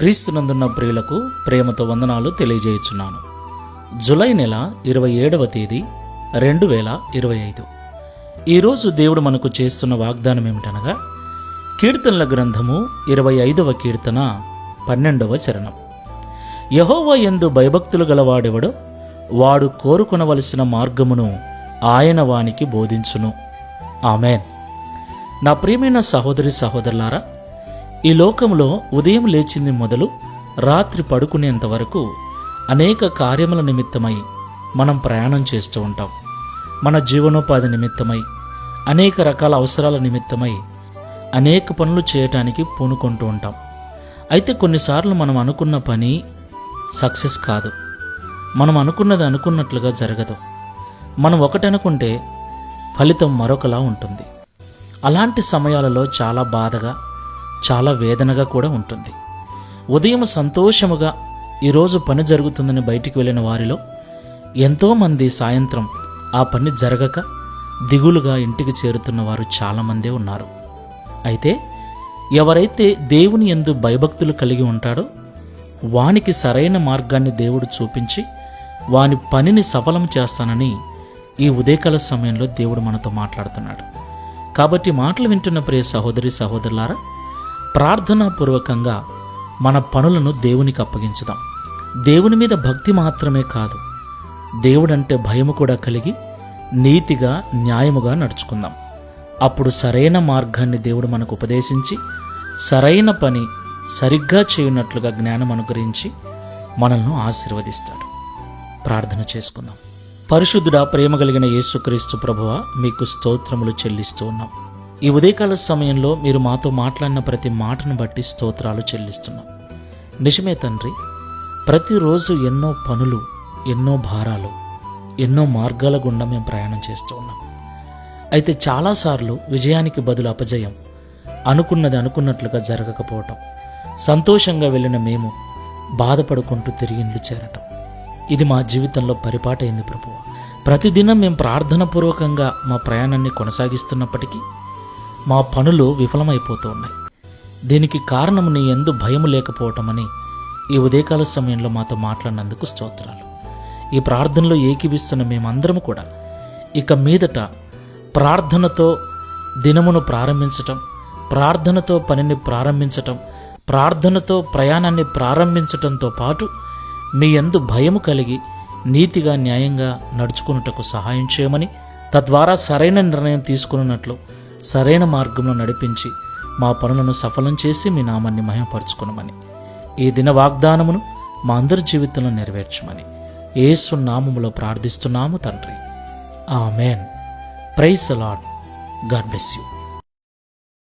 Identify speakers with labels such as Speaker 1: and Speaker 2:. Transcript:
Speaker 1: క్రీస్తునందున్న ప్రియులకు ప్రేమతో వందనాలు తెలియజేయుచున్నాను. జులై నెల ఇరవై ఏడవ తేదీ రెండు వేల ఇరవై ఐదు. ఈరోజు దేవుడు మనకు చేస్తున్న వాగ్దానం ఏమిటనగా కీర్తనల గ్రంథము ఇరవై ఐదవ కీర్తన పన్నెండవ చరణం. యహోవ ఎందు భయభక్తులు గలవాడెవడో వాడు కోరుకొనవలసిన మార్గమును ఆయన వానికి బోధించును. ఆమెన్. నా ప్రియమైన సహోదరి సహోదరులారా ఈ లోకంలో ఉదయం లేచింది మొదలు రాత్రి పడుకునేంత వరకు అనేక కార్యముల నిమిత్తమై మనం ప్రయాణం చేస్తూ ఉంటాం. మన జీవనోపాధి నిమిత్తమై అనేక రకాల అవసరాల నిమిత్తమై అనేక పనులు చేయటానికి పూనుకుంటూ ఉంటాం. అయితే కొన్నిసార్లు మనం అనుకున్న పని సక్సెస్ కాదు. మనం అనుకున్నది అనుకున్నట్లుగా జరగదు. మనం ఒకటనుకుంటే ఫలితం మరొకలా ఉంటుంది. అలాంటి సమయాలలో చాలా బాధగా చాలా వేదనగా కూడా ఉంటుంది. ఉదయం సంతోషముగా ఈరోజు పని జరుగుతుందని బయటికి వెళ్ళిన వారిలో ఎంతోమంది సాయంత్రం ఆ పని జరగక దిగులుగా ఇంటికి చేరుతున్న వారు చాలామందే ఉన్నారు. అయితే ఎవరైతే దేవుని ఎందు భయభక్తులు కలిగి ఉంటాడో వానికి సరైన మార్గాన్ని దేవుడు చూపించి వాని పనిని సఫలం చేస్తానని ఈ ఉదయకాల సమయంలో దేవుడు మనతో మాట్లాడుతున్నాడు. కాబట్టి మాటలు వింటున్న ప్రియ సహోదరి సహోదరులారా ప్రార్థనాపూర్వకంగా మన పనులను దేవునికి అప్పగించుదాం. దేవుని మీద భక్తి మాత్రమే కాదు దేవుడంటే భయము కూడా కలిగి నీతిగా న్యాయముగా నడుచుకుందాం. అప్పుడు సరైన మార్గాన్ని దేవుడు మనకు ఉపదేశించి సరైన పని సరిగ్గా చేయనట్లుగా జ్ఞానం అనుగ్రహించి మనల్ని ఆశీర్వదిస్తాడు. ప్రార్థన చేసుకుందాం. పరిశుద్ధుడా ప్రేమ కలిగిన యేసుక్రీస్తు ప్రభువ మీకు స్తోత్రములు చెల్లిస్తూ ఉన్నాం. ఈ ఉదయకాల సమయంలో మీరు మాతో మాట్లాడిన ప్రతి మాటను బట్టి స్తోత్రాలు చెల్లిస్తున్నాం. నిజమే తండ్రి ప్రతిరోజు ఎన్నో పనులు ఎన్నో భారాలు ఎన్నో మార్గాల గుండా మేము ప్రయాణం చేస్తూ ఉన్నాం. అయితే చాలాసార్లు విజయానికి బదులు అపజయం అనుకున్నది అనుకున్నట్లుగా జరగకపోవటం సంతోషంగా వెళ్ళిన మేము బాధపడుకుంటూ తిరిగి ఇండ్లు చేరటం. ఇది మా జీవితంలో పరిపాటైంది ప్రభువ. ప్రతిదినం మేము ప్రార్థనపూర్వకంగా మా ప్రయాణాన్ని కొనసాగిస్తున్నప్పటికీ మా పనులు విఫలమైపోతూ ఉన్నాయి దీనికి కారణం నీ ఎందు భయం లేకపోవటమని ఈ ఉదయకాల సమయంలో మాతో మాట్లాడినందుకు స్తోత్రాలు. ఈ ప్రార్థనలో ఏకీభిస్తున్న మేమందరం కూడా ఇక మీదట ప్రార్థనతో దినమును ప్రారంభించటం ప్రార్థనతో పనిని ప్రారంభించటం ప్రార్థనతో ప్రయాణాన్ని ప్రారంభించటంతో పాటు మీ ఎందు భయము కలిగి నీతిగా న్యాయంగా నడుచుకున్నటకు సహాయం చేయమని తద్వారా సరైన నిర్ణయం తీసుకున్నట్లు సరైన మార్గంలో నడిపించి మా పనులను సఫలం చేసి మీ నామాన్ని మహిమపరుచుకునమని. ఈ దిన వాగ్దానమును మా అందరి జీవితంలో నెరవేర్చమని ఏసు నామములో ప్రార్థిస్తున్నాము తండ్రి. Amen. Praise the Lord God bless you.